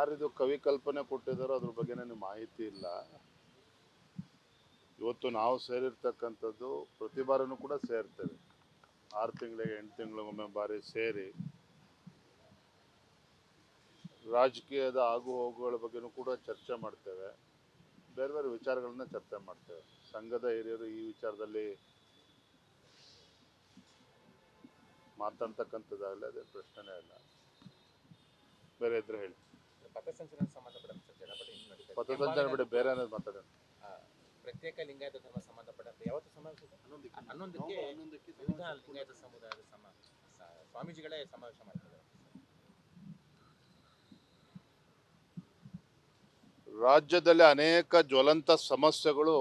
ಯಾರಿದು ಕವಿ ಕಲ್ಪನೆ ಕೊಟ್ಟಿದ್ದಾರೋ ಅದ್ರ ಬಗ್ಗೆ ನನಗೆ ಮಾಹಿತಿ ಇಲ್ಲ. ಇವತ್ತು ನಾವು ಸೇರಿರ್ತಕ್ಕಂಥದ್ದು ಪ್ರತಿ ಬಾರಿನೂ ಕೂಡ ಸೇರ್ತೇವೆ. ಆರು ತಿಂಗಳಿಗೆ ಎಂಟು ತಿಂಗಳಿಗೊಮ್ಮೆ ಬಾರಿ ಸೇರಿ ರಾಜಕೀಯದ ಆಗು ಹೋಗುಗಳ ಬಗ್ಗೆನೂ ಕೂಡ ಚರ್ಚೆ ಮಾಡ್ತೇವೆ. ಬೇರೆ ಬೇರೆ ವಿಚಾರಗಳನ್ನ ಚರ್ಚೆ ಮಾಡ್ತೇವೆ. ಸಂಘದ ಹಿರಿಯರು ಈ ವಿಚಾರದಲ್ಲಿ ಮಾತಾಡ್ತಕ್ಕಂಥದ್ದಾಗಲಿ ಅದೇ ಪ್ರಶ್ನೆನೇ ಇಲ್ಲ. ಬೇರೆ ಇದ್ರೆ ಹೇಳಿ. ಸಂಬಂಧಪಟ್ಟಂತೆ ಬಿಡಿ ಬೇರೆ ಏನಾದ್ರು ಮಾತಾಡೋಣ ಆ, ಪ್ರತ್ಯೇಕ ಲಿಂಗಾಯತ ಧರ್ಮ ಸಂಬಂಧಪಟ್ಟಂತೆ ಯಾವತ್ತು ಸಮಾವೇಶ? ಹನ್ನೊಂದಕ್ಕೆ. ವಿವಿಧ ಲಿಂಗಾಯತ ಸಮುದಾಯದ ಸಮ ಸ್ವಾಮೀಜಿಗಳೇ ಸಮಾವೇಶ ಮಾಡ್ತಾರೆ. ರಾಜ್ಯದಲ್ಲಿ ಅನೇಕ ಜ್ವಲಂತ ಸಮಸ್ಯೆಗಳು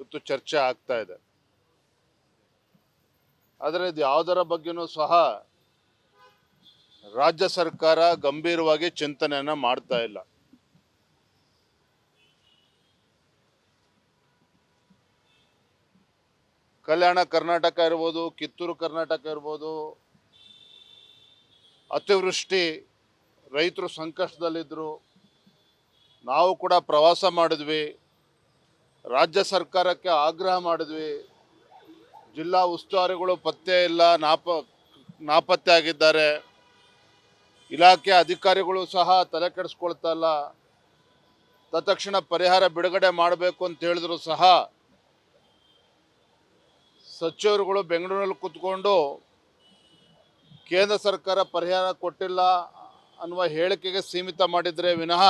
ಇವತ್ತು ಚರ್ಚೆ ಆಗ್ತಾ ಇದೆ. ಆದರೆ ಇದು ಯಾವುದರ ಬಗ್ಗೆನೂ ಸಹ ರಾಜ್ಯ ಸರ್ಕಾರ ಗಂಭೀರವಾಗಿ ಚಿಂತನೆಯನ್ನ ಮಾಡ್ತಾ ಇಲ್ಲ. ಕಲ್ಯಾಣ ಕರ್ನಾಟಕ ಇರ್ಬೋದು, ಕಿತ್ತೂರು ಕರ್ನಾಟಕ ಇರ್ಬೋದು, ಅತಿವೃಷ್ಟಿ, ರೈತರು ಸಂಕಷ್ಟದಲ್ಲಿದ್ದರು ನಾವು ಕೂಡ ಪ್ರವಾಸ ಮಾಡಿದ್ವಿ, ರಾಜ್ಯ ಸರ್ಕಾರಕ್ಕೆ ಆಗ್ರಹ ಮಾಡಿದ್ವಿ, ಜಿಲ್ಲಾ ಉಸ್ತುವಾರಿಗಳು ಪತ್ತೆ ಇಲ್ಲ, ನಾಪ, ನಾಪತ್ತೆ ಆಗಿದ್ದಾರೆ. ಇಲಾಖೆ ಅಧಿಕಾರಿಗಳು ಸಹ ತಲೆ ಕೆಡಿಸ್ಕೊಳ್ತಾ ಇಲ್ಲ. ತತ್ಕ್ಷಣ ಪರಿಹಾರ ಬಿಡುಗಡೆ ಮಾಡಬೇಕು ಅಂತ ಹೇಳಿದ್ರು ಸಹ ಸಚಿವರುಗಳು ಬೆಂಗಳೂರಲ್ಲಿ ಕೂತ್ಕೊಂಡು ಕೇಂದ್ರ ಸರ್ಕಾರ ಪರಿಹಾರ ಕೊಟ್ಟಿಲ್ಲ ಅನ್ನುವ ಹೇಳಿಕೆಗೆ ಸೀಮಿತ ಮಾಡಿದರೆ ವಿನಃ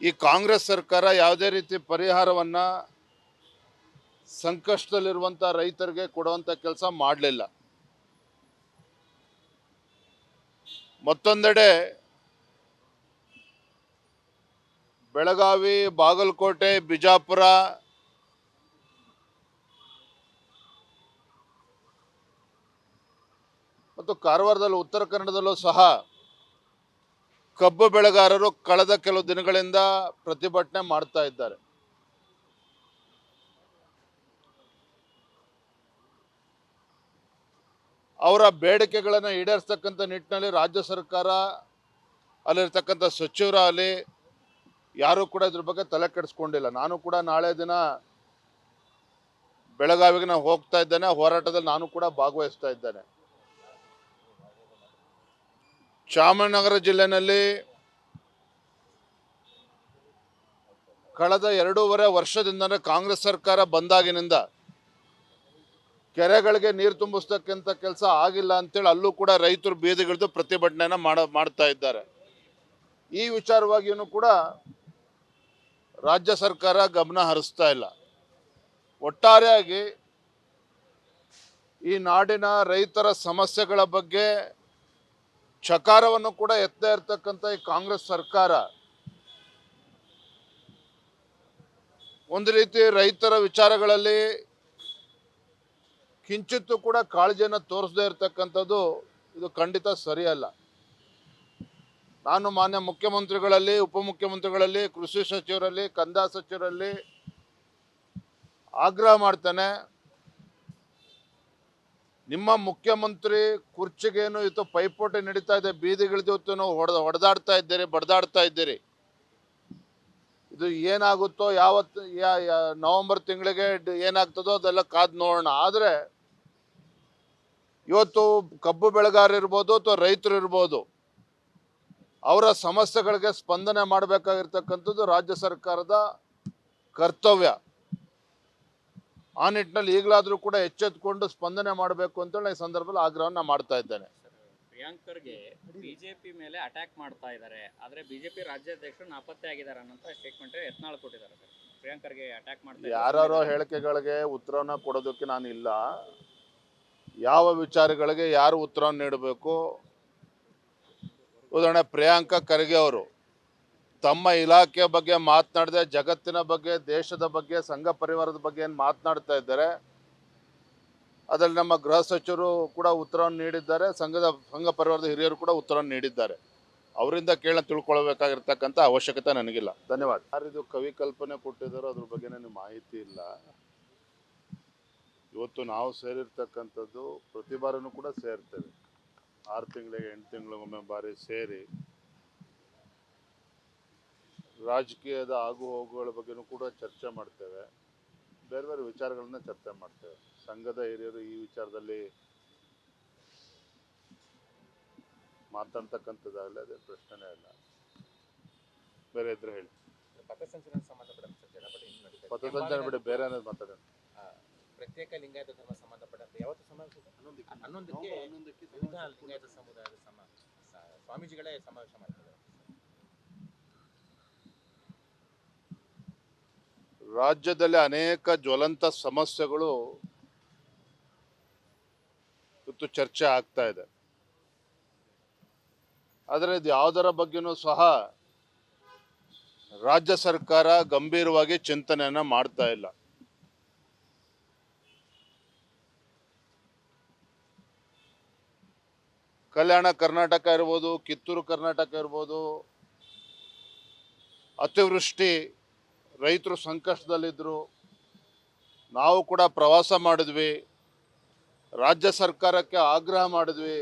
ಈ ಕಾಂಗ್ರೆಸ್ ಸರ್ಕಾರ ಯಾವುದೇ ರೀತಿ ಪರಿಹಾರವನ್ನು ಸಂಕಷ್ಟದಲ್ಲಿರುವಂಥ ರೈತರಿಗೆ ಕೊಡುವಂಥ ಕೆಲಸ ಮಾಡಲಿಲ್ಲ. ಮತ್ತೊಂದೆಡೆ ಬೆಳಗಾವಿ, ಬಾಗಲಕೋಟೆ, ಬಿಜಾಪುರ, ಮತ್ತು ಕಾರವಾರದಲ್ಲೂ ಉತ್ತರ ಕನ್ನಡದಲ್ಲೂ ಸಹ ಕಬ್ಬು ಬೆಳೆಗಾರರು ಕಳೆದ ಕೆಲವು ದಿನಗಳಿಂದ ಪ್ರತಿಭಟನೆ ಮಾಡ್ತಾ ಇದ್ದಾರೆ. ಅವರ ಬೇಡಿಕೆಗಳನ್ನು ಈಡೇರಿಸ್ತಕ್ಕಂಥ ನಿಟ್ಟಿನಲ್ಲಿ ರಾಜ್ಯ ಸರ್ಕಾರ, ಅಲ್ಲಿರ್ತಕ್ಕಂಥ ಅಲ್ಲಿ ಯಾರೂ ಕೂಡ ಇದ್ರ ಬಗ್ಗೆ ತಲೆ ಕೆಡಿಸ್ಕೊಂಡಿಲ್ಲ. ನಾನು ಕೂಡ ನಾಳೆ ದಿನ ಬೆಳಗಾವಿಗೆ ನಾನು ಹೋಗ್ತಾ ಇದ್ದೇನೆ. ಹೋರಾಟದಲ್ಲಿ ನಾನು ಕೂಡ ಭಾಗವಹಿಸ್ತಾ ಇದ್ದೇನೆ. ಚಾಮರಾಜನಗರ ಜಿಲ್ಲೆನಲ್ಲಿ ಕಳೆದ ಎರಡೂವರೆ ವರ್ಷದಿಂದ ಕಾಂಗ್ರೆಸ್ ಸರ್ಕಾರ ಬಂದಾಗಿನಿಂದ ಕೆರೆಗಳಿಗೆ ನೀರು ತುಂಬಿಸ್ತಕ್ಕಂಥ ಕೆಲಸ ಆಗಿಲ್ಲ ಅಂತೇಳಿ ಅಲ್ಲೂ ಕೂಡ ರೈತರು ಬೀದಿಗಿಳಿದು ಪ್ರತಿಭಟನೆಯನ್ನ ಮಾಡ, ಮಾಡ್ತಾ ಇದ್ದಾರೆ. ಈ ವಿಚಾರವಾಗಿಯೂ ಕೂಡ ರಾಜ್ಯ ಸರ್ಕಾರ ಗಮನ ಹರಿಸ್ತಾ ಇಲ್ಲ. ಒಟ್ಟಾರೆಯಾಗಿ ಈ ನಾಡಿನ ರೈತರ ಸಮಸ್ಯೆಗಳ ಬಗ್ಗೆ ಚಕಾರವನ್ನು ಕೂಡ ಎತ್ತಾ ಇರ್ತಕ್ಕಂಥ ಈ ಕಾಂಗ್ರೆಸ್ ಸರ್ಕಾರ ಒಂದು ರೀತಿ ರೈತರ ವಿಚಾರಗಳಲ್ಲಿ ಕಿಂಚಿತ್ತೂ ಕೂಡ ಕಾಳಜಿಯನ್ನು ತೋರಿಸದೇ ಇರತಕ್ಕಂಥದ್ದು ಇದು ಖಂಡಿತ ಸರಿಯಲ್ಲ. ನಾನು ಮಾನ್ಯ ಮುಖ್ಯಮಂತ್ರಿಗಳಲ್ಲಿ, ಉಪಮುಖ್ಯಮಂತ್ರಿಗಳಲ್ಲಿ, ಕೃಷಿ ಸಚಿವರಲ್ಲಿ, ಕಂದಾಯ ಸಚಿವರಲ್ಲಿ ಆಗ್ರಹ ಮಾಡ್ತೇನೆ. ನಿಮ್ಮ ಮುಖ್ಯಮಂತ್ರಿ ಕುರ್ಚಿಗೇನು ಇತ್ತು, ಪೈಪೋಟಿ ನಡೀತಾ ಇದೆ ನಾವು ಹೊಡೆದ, ಹೊಡೆದಾಡ್ತಾ ಇದ್ದೀರಿ, ಬಡ್ದಾಡ್ತಾ ಇದ್ದೀರಿ. ಇದು ಏನಾಗುತ್ತೋ, ಯಾವತ್ತು ನವೆಂಬರ್ ತಿಂಗಳಿಗೆ ಏನಾಗ್ತದೋ ಅದೆಲ್ಲ ಕಾದು ನೋಡೋಣ. ಆದರೆ ಇವತ್ತು ಕಬ್ಬು ಬೆಳೆಗಾರರಿರ್ಬೋದು ಅಥವಾ ರೈತರು ಇರ್ಬೋದು ಅವರ ಸಮಸ್ಯೆಗಳಿಗೆ ಸ್ಪಂದನೆ ಮಾಡಬೇಕಾಗಿರ್ತಕ್ಕಂಥದ್ದು ರಾಜ್ಯ ಸರ್ಕಾರದ ಕರ್ತವ್ಯ. ಆ ನಿಟ್ಟಿನಲ್ಲಿ ಈಗಲಾದರೂ ಕೂಡ ಎಚ್ಚೆತ್ಕೊಂಡು ಸ್ಪಂದನೆ ಮಾಡಬೇಕು ಅಂತೇಳಿ ಈ ಸಂದರ್ಭದಲ್ಲಿ ಆಗ್ರಹವನ್ನು ಮಾಡ್ತಾ ಇದ್ದೇನೆ. ಪ್ರಿಯಾಂಕರ್ಗೆ ಬಿಜೆಪಿ ಮೇಲೆ ಅಟ್ಯಾಕ್ ಮಾಡ್ತಾ ಇದ್ದಾರೆ. ಆದ್ರೆ ಬಿಜೆಪಿ ರಾಜ್ಯಾಧ್ಯಕ್ಷರು ನಾಪತ್ತೆ ಆಗಿದ್ದಾರೆ ಅನ್ನೋ ಸ್ಟೇಟ್ಮೆಂಟ್ ಯತ್ನಾಳ್ ಕೊಟ್ಟಿದ್ದಾರೆ. ಪ್ರಿಯಾಂಕರ್ಗೆ ಅಟ್ಯಾಕ್ ಮಾಡ್ತಾರೆ ಯಾರೋ ಹೇಳಿಕೆಗಳಿಗೆ ಉತ್ತರವನ್ನ ಕೊಡೋದಕ್ಕೆ ನಾನು ಇಲ್ಲ ಯಾವ ವಿಚಾರಗಳಿಗೆ ಯಾರು ಉತ್ತರವನ್ನು ನೀಡಬೇಕು? ಉದಾಹರಣೆ, ಪ್ರಿಯಾಂಕಾ ಖರ್ಗೆ ಅವರು, ತಮ್ಮ ಇಲಾಖೆಯ ಬಗ್ಗೆ ಮಾತನಾಡದೆ, ಜಗತ್ತಿನ ಬಗ್ಗೆ, ದೇಶದ ಬಗ್ಗೆ, ಸಂಘ ಪರಿವಾರದ ಬಗ್ಗೆ ಏನು ಮಾತನಾಡ್ತಾ ಇದ್ದಾರೆ? ಅದರಲ್ಲಿ ನಮ್ಮ ಗೃಹ ಸಚಿವರು ಕೂಡ ಉತ್ತರವನ್ನು ನೀಡಿದ್ದಾರೆ, ಸಂಘದ, ಸಂಘ ಪರಿವಾರದ ಹಿರಿಯರು ಕೂಡ ಉತ್ತರವನ್ನು ನೀಡಿದ್ದಾರೆ. ಅವರಿಂದ ಕೇಳ ತಿಳ್ಕೊಳ್ಬೇಕಾಗಿರ್ತಕ್ಕಂಥ ಅವಶ್ಯಕತೆ ನನಗಿಲ್ಲ. ಧನ್ಯವಾದ. ಯಾರಿದು ಕವಿ ಕಲ್ಪನೆ ಕೊಟ್ಟಿದ್ದಾರೋ ಅದ್ರ ಬಗ್ಗೆ ನನಗೆ ಮಾಹಿತಿ ಇಲ್ಲ. ಇವತ್ತು ನಾವು ಸೇರಿರ್ತಕ್ಕಂಥದ್ದು ಪ್ರತಿ ಬಾರಿನೂ ಕೂಡ ಸೇರ್ತೇವೆ. ಆರು ತಿಂಗಳಿಗೆ ಎಂಟು ತಿಂಗಳಿಗೊಮ್ಮೆ ಬಾರಿ ಸೇರಿ ರಾಜಕೀಯದ ಆಗು ಹೋಗುಗಳ ಬಗ್ಗೆನೂ ಕೂಡ ಚರ್ಚೆ ಮಾಡ್ತೇವೆ. ಬೇರೆ ಬೇರೆ ವಿಚಾರಗಳನ್ನ ಚರ್ಚೆ ಮಾಡ್ತೇವೆ. ಸಂಘದ ಹಿರಿಯರು ಈ ವಿಚಾರದಲ್ಲಿ ಮಾತಾಡ್ತಕ್ಕಂಥದ್ದಾಗಲಿ ಅದೇ ಪ್ರಶ್ನೆನೇ ಇಲ್ಲ ಬೇರೆ ಇದ್ರೆ ಹೇಳಿ. ಪಥಸಂಚಲನ ಸಂಬಂಧಪಟ್ಟ. ಪಥಸಂಚಲನ ಬಿಡಿ ಬೇರೆ ಏನಾದ್ರು ಮಾತಾಡೋಣ. ಪ್ರತ್ಯೇಕ ಲಿಂಗಾಯತ ಧರ್ಮ ಸಂಬಂಧಪಟ್ಟಂತೆ ಯಾವತ್ತು ಸಮಾವೇಶ? ಹನ್ನೊಂದಕ್ಕೆ ವಿವಿಧ ಲಿಂಗಾಯತ ಸಮುದಾಯದ ಸಮ ಸ್ವಾಮೀಜಿಗಳೇ ಸಮಾವೇಶ ಮಾಡ್ತಾರೆ. ರಾಜ್ಯದಲ್ಲಿ ಅನೇಕ ಜ್ವಲಂತ ಸಮಸ್ಯೆಗಳು ಇವತ್ತು ಚರ್ಚೆ ಆಗ್ತಾ ಇದೆ. ಆದರೆ ಇದು ಯಾವುದರ ಬಗ್ಗೆನೂ ಸಹ ರಾಜ್ಯ ಸರ್ಕಾರ ಗಂಭೀರವಾಗಿ ಚಿಂತನೆಯನ್ನ ಮಾಡ್ತಾ ಇಲ್ಲ. ಕಲ್ಯಾಣ ಕರ್ನಾಟಕ ಇರ್ಬೋದು, ಕಿತ್ತೂರು ಕರ್ನಾಟಕ ಇರ್ಬೋದು, ಅತಿವೃಷ್ಟಿ, ರೈತರು ಸಂಕಷ್ಟದಲ್ಲಿದ್ದರು ನಾವು ಕೂಡ ಪ್ರವಾಸ ಮಾಡಿದ್ವಿ, ರಾಜ್ಯ ಸರ್ಕಾರಕ್ಕೆ ಆಗ್ರಹ ಮಾಡಿದ್ವಿ,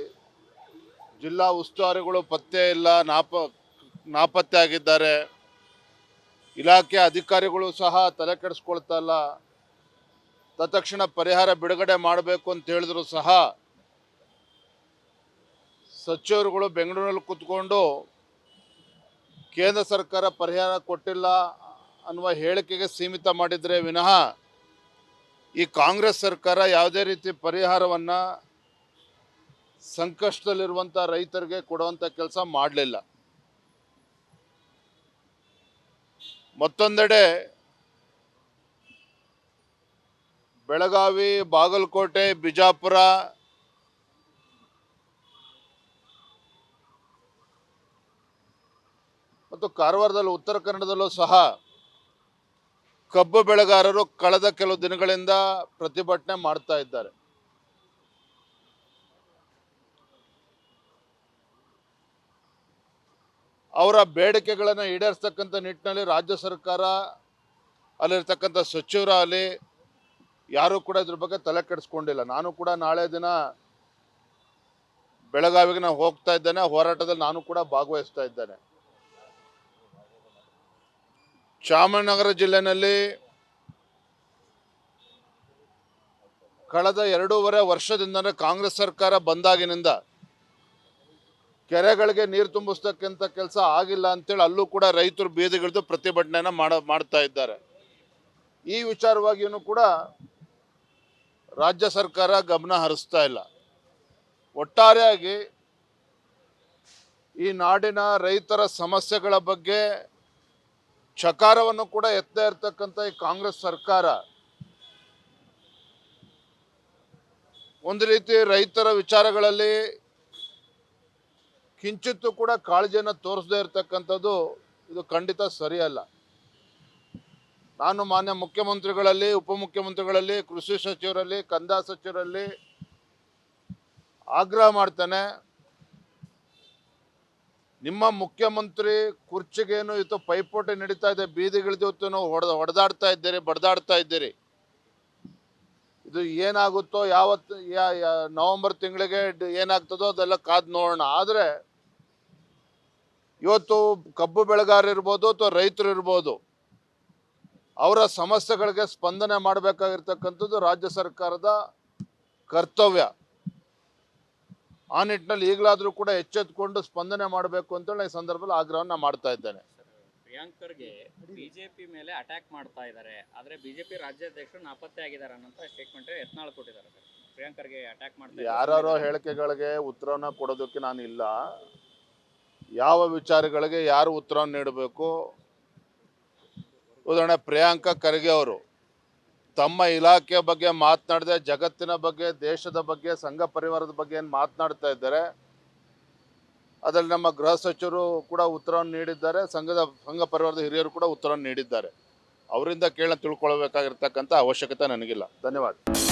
ಜಿಲ್ಲಾ ಉಸ್ತುವಾರಿಗಳು ಪತ್ತೆ ಇಲ್ಲ, ನಾಪ, ನಾಪತ್ತೆ ಆಗಿದ್ದಾರೆ, ಇಲಾಖೆ ಅಧಿಕಾರಿಗಳು ಸಹ ತಲೆ ಕೆಡಿಸ್ಕೊಳ್ತಾ ಇಲ್ಲ, ತತ್ಕ್ಷಣ ಪರಿಹಾರ ಬಿಡುಗಡೆ ಮಾಡಬೇಕು ಅಂತ ಹೇಳಿದ್ರು ಸಹ ಸಚಿವರುಗಳು ಬೆಂಗಳೂರಿನಲ್ಲಿ ಕೂತ್ಕೊಂಡು ಕೇಂದ್ರ ಸರ್ಕಾರ ಪರಿಹಾರ ಕೊಟ್ಟಿಲ್ಲ ಅನ್ನುವ ಹೇಳಿಕೆಗೆ ಸೀಮಿತ ಮಾಡಿದರೆ ವಿನಃ ಈ ಕಾಂಗ್ರೆಸ್ ಸರ್ಕಾರ ಯಾವುದೇ ರೀತಿ ಪರಿಹಾರವನ್ನು ಸಂಕಷ್ಟದಲ್ಲಿರುವಂಥ ರೈತರಿಗೆ ಕೊಡುವಂಥ ಕೆಲಸ ಮಾಡಲಿಲ್ಲ. ಮತ್ತೊಂದೆಡೆ ಬೆಳಗಾವಿ, ಬಾಗಲಕೋಟೆ, ಬಿಜಾಪುರ ಮತ್ತು ಕಾರವಾರದಲ್ಲಿ ಉತ್ತರ ಕನ್ನಡದಲ್ಲೂ ಸಹ ಕಬ್ಬು ಬೆಳೆಗಾರರು ಕಳೆದ ಕೆಲವು ದಿನಗಳಿಂದ ಪ್ರತಿಭಟನೆ ಮಾಡ್ತಾ ಇದ್ದಾರೆ. ಅವರ ಬೇಡಿಕೆಗಳನ್ನು ಈಡೇರಿಸ್ತಕ್ಕಂಥ ನಿಟ್ಟಿನಲ್ಲಿ ರಾಜ್ಯ ಸರ್ಕಾರ, ಅಲ್ಲಿರ್ತಕ್ಕಂಥ ಸಚಿವರಾಗಲಿ, ಯಾರೂ ಕೂಡ ಇದ್ರ ಬಗ್ಗೆ ತಲೆ ಕೆಡಿಸ್ಕೊಂಡಿಲ್ಲ. ನಾನು ಕೂಡ ನಾಳೆ ದಿನ ಬೆಳಗಾವಿಗೆ ನಾನು ಹೋಗ್ತಾ ಇದ್ದೇನೆ. ಹೋರಾಟದಲ್ಲಿ ನಾನು ಕೂಡ ಭಾಗವಹಿಸ್ತಾ ಇದ್ದೇನೆ. ಚಾಮರಾಜನಗರ ಜಿಲ್ಲೆಯಲ್ಲಿ ಕಳೆದ ಎರಡೂವರೆ ವರ್ಷದಿಂದ ಕಾಂಗ್ರೆಸ್ ಸರ್ಕಾರ ಬಂದಾಗಿನಿಂದ ಕೆರೆಗಳಿಗೆ ನೀರು ತುಂಬಿಸ್ತಕ್ಕಂಥ ಕೆಲಸ ಆಗಿಲ್ಲ ಅಂತೇಳಿ ಅಲ್ಲೂ ಕೂಡ ರೈತರು ಬೀದಿಗಿಳಿದು ಪ್ರತಿಭಟನೆಯನ್ನು ಮಾಡ, ಮಾಡ್ತಾ ಇದ್ದಾರೆ. ಈ ವಿಚಾರವಾಗಿಯೂ ಕೂಡ ರಾಜ್ಯ ಸರ್ಕಾರ ಗಮನ ಹರಿಸ್ತಾ ಇಲ್ಲ. ಒಟ್ಟಾರೆಯಾಗಿ ಈ ನಾಡಿನ ರೈತರ ಸಮಸ್ಯೆಗಳ ಬಗ್ಗೆ ಚಕಾರವನ್ನು ಕೂಡ ಎತ್ತದೇ ಇರ್ತಕ್ಕಂಥ ಈ ಕಾಂಗ್ರೆಸ್ ಸರ್ಕಾರ ಒಂದು ರೀತಿ ರೈತರ ವಿಚಾರಗಳಲ್ಲಿ ಕಿಂಚಿತ್ತೂ ಕೂಡ ಕಾಳಜಿಯನ್ನು ತೋರಿಸದೇ ಇರತಕ್ಕಂಥದ್ದು ಇದು ಖಂಡಿತ ಸರಿಯಲ್ಲ. ನಾನು ಮಾನ್ಯ ಮುಖ್ಯಮಂತ್ರಿಗಳಲ್ಲಿ, ಉಪಮುಖ್ಯಮಂತ್ರಿಗಳಲ್ಲಿ, ಕೃಷಿ ಸಚಿವರಲ್ಲಿ, ಕಂದಾಯ ಸಚಿವರಲ್ಲಿ ಆಗ್ರಹ ಮಾಡ್ತೇನೆ. ನಿಮ್ಮ ಮುಖ್ಯಮಂತ್ರಿ ಕುರ್ಚಿಗೇನು ಇತ್ತು? ಪೈಪೋಟಿ ನಡೀತಾ ಇದೆ ಇವತ್ತು ನಾವು ಹೊಡೆದ, ಹೊಡೆದಾಡ್ತಾ ಇದ್ದೀರಿ, ಬಡ್ದಾಡ್ತಾ ಇದ್ದೀರಿ. ಇದು ಏನಾಗುತ್ತೋ ಯಾವತ್ತು ನವೆಂಬರ್ ತಿಂಗಳಿಗೆ ಏನಾಗ್ತದೋ ಅದೆಲ್ಲ ಕಾದು ನೋಡೋಣ. ಆದರೆ ಇವತ್ತು ಕಬ್ಬು ಬೆಳೆಗಾರ ಇರ್ಬೋದು ಅಥವಾ ರೈತರು ಇರ್ಬೋದು, ಅವರ ಸಮಸ್ಯೆಗಳಿಗೆ ಸ್ಪಂದನೆ ಮಾಡಬೇಕಾಗಿರ್ತಕ್ಕಂಥದ್ದು ರಾಜ್ಯ ಸರ್ಕಾರದ ಕರ್ತವ್ಯ. ಆ ನಿಟ್ಟಿನಲ್ಲಿ ಈಗಲಾದರೂ ಕೂಡ ಎಚ್ಚೆತ್ಕೊಂಡು ಸ್ಪಂದನೆ ಮಾಡಬೇಕು ಅಂತೇಳಿ ಈ ಸಂದರ್ಭದಲ್ಲಿ ಆಗ್ರಹವನ್ನು ಮಾಡ್ತಾ ಇದ್ದೇನೆ. ಪ್ರಿಯಾಂಕರ್ಗೆ ಬಿಜೆಪಿ ಮೇಲೆ ಅಟ್ಯಾಕ್ ಮಾಡ್ತಾ ಇದ್ದಾರೆ. ಆದರೆ ಬಿಜೆಪಿ ರಾಜ್ಯಾಧ್ಯಕ್ಷರು ನಾಪತ್ತೆ ಆಗಿದ್ದಾರೆ ಅನ್ನೋ ಸ್ಟೇಟ್ಮೆಂಟ್ ಯತ್ನಾಳ್ ಕೊಟ್ಟಿದ್ದಾರೆ ಪ್ರಿಯಾಂಕರ್ಗೆ ಅಟ್ಯಾಕ್ ಮಾಡ್ತಾ ಇದ್ದಾರೆ. ಯಾರ್ಯಾರೋ ಹೇಳಿಕೆಗಳಿಗೆ ಉತ್ತರವನ್ನು ಕೊಡೋದಕ್ಕೆ ನಾನು ಇಲ್ಲ ಯಾವ ವಿಚಾರಗಳಿಗೆ ಯಾರು ಉತ್ತರವನ್ನು ನೀಡಬೇಕು? ಉದಾಹರಣೆ ಪ್ರಿಯಾಂಕ ಖರ್ಗೆ ಅವರು. ತಮ್ಮ ಇಲಾಖೆ ಬಗ್ಗೆ ಮಾತನಾಡದೆ, ಜಗತ್ತಿನ ಬಗ್ಗೆ, ದೇಶದ ಬಗ್ಗೆ, ಸಂಘ ಪರಿವಾರದ ಬಗ್ಗೆ ಏನು ಮಾತನಾಡ್ತಾ ಇದ್ದಾರೆ, ಅದರಲ್ಲಿ ನಮ್ಮ ಗೃಹ ಸಚಿವರು ಕೂಡ ಉತ್ತರವನ್ನು ನೀಡಿದ್ದಾರೆ, ಸಂಘದ, ಸಂಘ ಪರಿವಾರದ ಹಿರಿಯರು ಕೂಡ ಉತ್ತರವನ್ನು ನೀಡಿದ್ದಾರೆ. ಅವರಿಂದ ಕೇಳ ತಿಳ್ಕೊಳ್ಬೇಕಾಗಿರ್ತಕ್ಕಂಥ ಅವಶ್ಯಕತೆ ನನಗಿಲ್ಲ. ಧನ್ಯವಾದ.